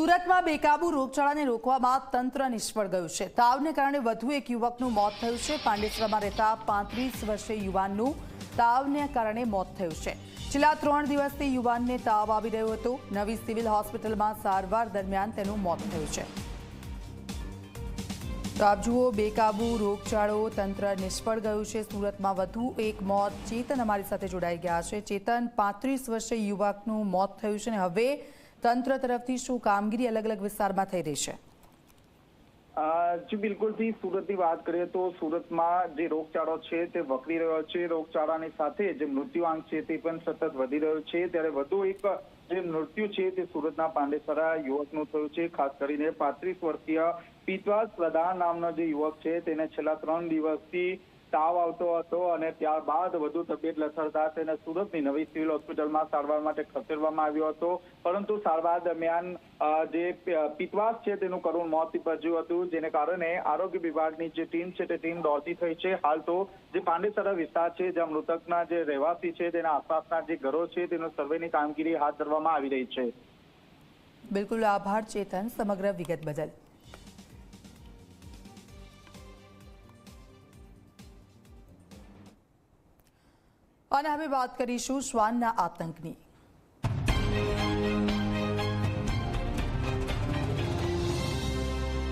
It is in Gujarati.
સુરતમાં બેકાબુ રોગચાળાને રોકવામાં તંત્ર નિષ્ફળ ગયું છે. તાવને કારણે વધુ એક યુવકનું મોત થયું છે. પાંડેસરામાં રહેતા પાંત્રીસ વર્ષીય યુવાનનું તાવને કારણે મોત થયું છે. છેલ્લા ત્રણ દિવસથી યુવાનને તાવ આવી રહ્યો હતો. નવી સિવિલ હોસ્પિટલમાં સારવાર દરમિયાન તેનું મોત થયું છે. તો આપ જુઓ, બેકાબુ રોગચાળો તંત્ર નિષ્ફળ ગયું છે. સુરતમાં વધુ એક મોત ચેતન અમારી સાથે જોડાઈ ગયા છે. ચેતન, પાંત્રીસ વર્ષીય યુવકનું મોત થયું છે અને હવે તંત્ર તરફથી શું કામગીરી અલગ અલગ વિસ્તારમાં થઈ રહી છે? જી બિલકુલથી સુરતની વાત કરીએ તો સુરતમાં જે રોગચાળો છે તે વકરી રહ્યો છે. રોગચાળાની સાથે જે મૃત્યુઆંક છે તે પણ સતત વધી રહ્યો છે. ત્યારે વધુ એક જે મૃત્યુ છે તે સુરતના પાંડેસરા યુવકનું થયું છે. ખાસ કરીને પાંત્રીસ વર્ષીય પીતવાસ પ્રધાન નામનો જે યુવક છે, તેને છેલ્લા ત્રણ દિવસથી તાવ આવતો હતો અને ત્યારબાદ વધુ તબિયત લથડતા તેને સુરતની નવી સિવિલ હોસ્પિટલમાં સારવાર માટે ખસેડવામાં આવ્યો હતો. પરંતુ સારવાર દરમિયાન જે પિતવાસ છે તેનું કરુણ મોત નિપજ્યું હતું, જેને કારણે આરોગ્ય વિભાગની જે ટીમ છે તે ટીમ દોડતી થઈ છે. હાલ તો જે પાંડેસરા વિસ્તાર છે, જ્યાં મૃતકના જે રહેવાસી છે, તેના આસપાસના જે ઘરો છે, તેનો સર્વેની કામગીરી હાથ ધરવામાં આવી રહી છે. બિલકુલ આભાર, ચેતન, સમગ્ર વિગત બદલ. અને હવે વાત કરીશું શ્વાનના આતંકની.